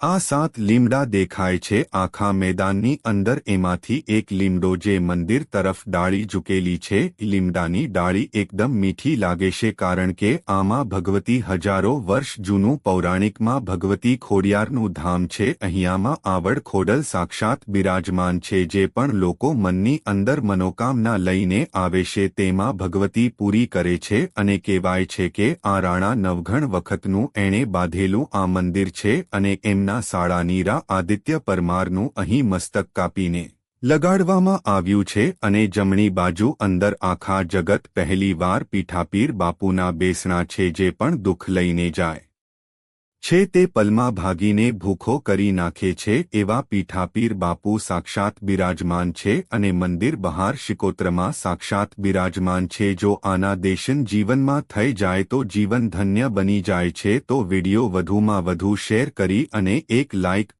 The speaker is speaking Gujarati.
આ સાત લીમડા દેખાય છે. આખા મેદાનની અંદર એમાંથી એક લીમડો જે મંદિર તરફ ડાળી ઝૂકેલી છે. લીમડાની ડાળી એકદમ મીઠી લાગે છે કારણ કે આમાં ભગવતી હજારો વર્ષ જૂનું પૌરાણિકમાં ભગવતી ખોડિયારનું ધામ છે. અહીંયામાં આવડ ખોડલ સાક્ષાત બિરાજમાન છે જે પણ લોકો મનની અંદર મનોકામના લઈને આવે છે. તેમાં ભગવતી પૂરી કરે છે અને કહેવાય છે કે આ રાણા નવઘણ વખતનું એણે બાંધેલું આ મંદિર છે અને એમના સાળાનીરા આદિત્ય પરમારનું અહીં મસ્તક કાપીને લગાડવામાં આવ્યું છે અને જમણી બાજુ અંદર આખા જગત પહેલીવાર પીઠાપીર બાપુના બેસણા છે જે પણ દુઃખ લઈને જાય. છે તે પલમાં ભાગીને ભૂખો કરી નાખે છે એવા પીઠાપીર બાપુ સાક્ષાત બિરાજમાન છે અને મંદિર બહાર શિકોત્રમાં સાક્ષાત બિરાજમાન છે. જો આના દેશન જીવનમાં થઈ જાય તો જીવન ધન્ય બની જાય છે તો વિડિયો વધુમાં વધુ શેર કરી અને એક લાઇક